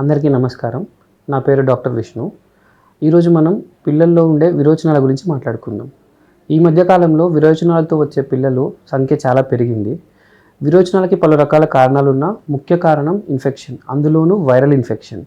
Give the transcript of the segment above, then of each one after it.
అందరికీ నమస్కారం. నా పేరు డాక్టర్ విష్ణు. ఈరోజు మనం పిల్లల్లో ఉండే విరోచనాల గురించి మాట్లాడుకుందాం. ఈ మధ్యకాలంలో విరోచనాలతో వచ్చే పిల్లలు సంఖ్య చాలా పెరిగింది. విరోచనాలకి పలు రకాల కారణాలున్న ముఖ్య కారణం ఇన్ఫెక్షన్ అందులోనూ viral infection.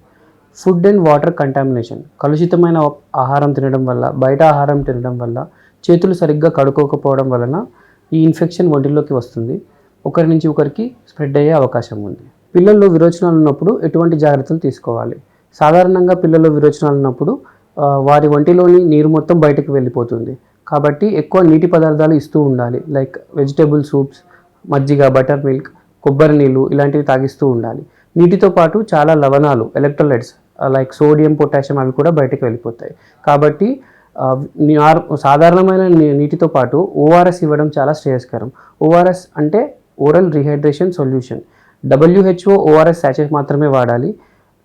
Food and water contamination కలుషితమైన ఆహారం తినడం వల్ల బయట ఆహారం తినడం వల్ల చేతులు సరిగ్గా కడుక్కోకపోవడం వలన ఈ ఇన్ఫెక్షన్ ఒంటిలోకి వస్తుంది. ఒకరి నుంచి ఒకరికి స్ప్రెడ్ అయ్యే అవకాశం ఉంది. పిల్లల్లో విరోచనాలు ఉన్నప్పుడు ఎటువంటి జాగ్రత్తలు తీసుకోవాలి? సాధారణంగా పిల్లల్లో విరోచనాలు ఉన్నప్పుడు వారి ఒంటిలోని నీరు మొత్తం బయటకు వెళ్ళిపోతుంది. కాబట్టి ఎక్కువ నీటి పదార్థాలు ఇస్తూ ఉండాలి. లైక్ వెజిటేబుల్ సూప్స్ మజ్జిగ బటర్ మిల్క్ కొబ్బరి నీళ్ళు ఇలాంటివి తాగిస్తూ ఉండాలి. నీటితో పాటు చాలా లవణాలు ఎలక్ట్రోలైట్స్ లైక్ సోడియం పొటాషియం అవి కూడా బయటకు వెళ్ళిపోతాయి. కాబట్టి సాధారణమైన నీ- నీటితో పాటు ఓఆర్ఎస్ ఇవ్వడం చాలా శ్రేయస్కరం. ఓఆర్ఎస్ అంటే oral rehydration solution. WHO ORS Sachs మాత్రమే వాడాలి.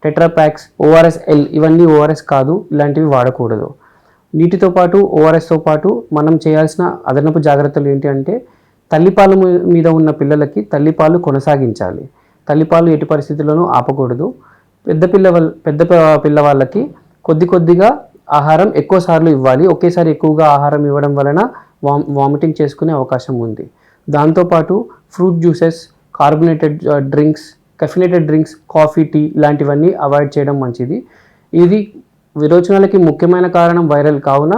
టెట్రాప్యాక్స్ ఓఆర్ఎస్ ఎల్ ఇవన్నీ ఓఆర్ఎస్ కాదు ఇలాంటివి వాడకూడదు. నీటితో పాటు ఓఆర్ఎస్తో పాటు మనం చేయాల్సిన అదనపు జాగ్రత్తలు ఏంటి అంటే తల్లిపాలు మీ- మీద ఉన్న పిల్లలకి తల్లిపాలు కొనసాగించాలి. తల్లిపాలు ఎటు పరిస్థితుల్లోనూ ఆపకూడదు. పెద్ద పిల్ల పెద్ద పిల్లవాళ్ళకి కొద్ది కొద్దిగా ఆహారం ఎక్కువ సార్లు ఇవ్వాలి. ఒకేసారి ఎక్కువగా ఆహారం ఇవ్వడం వలన వామ్ వామిటింగ్ చేసుకునే అవకాశం ఉంది. దాంతోపాటు fruit juices carbonated drinks caffeinated drinks coffee tea ఇలాంటివన్నీ అవాయిడ్ చేయడం మంచిది. ఇది విరోచనాలకి ముఖ్యమైన కారణం వైరల్ కావున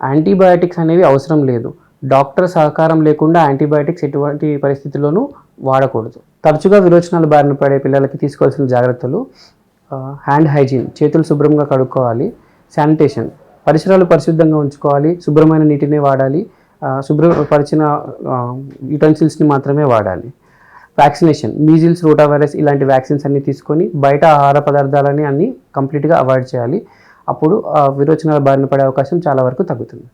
యాంటీబయాటిక్స్ అనేవి అవసరం లేదు. డాక్టర్ సహకారం లేకుండా యాంటీబయాటిక్స్ ఎటువంటి పరిస్థితుల్లోనూ వాడకూడదు. తరచుగా విరోచనాలు బారిన పడే పిల్లలకి తీసుకోవాల్సిన జాగ్రత్తలు హ్యాండ్ హైజీన్ చేతులు శుభ్రంగా కడుక్కోవాలి శానిటేషన్ పరిసరాలు పరిశుద్ధంగా ఉంచుకోవాలి శుభ్రమైన నీటిని వాడాలి శుభ్రపరిచిన యుటెన్సిల్స్ని మాత్రమే వాడాలి. వ్యాక్సినేషన్ మీజిల్స్ రోటా వైరస్ ఇలాంటి వ్యాక్సిన్స్ అన్ని తీసుకొని బయట ఆహార పదార్థాలని అన్ని కంప్లీట్గా అవాయిడ్ చేయాలి. అప్పుడు ఆ, విరోచనాల బారిన పడే అవకాశం చాలా వరకు తగ్గుతుంది.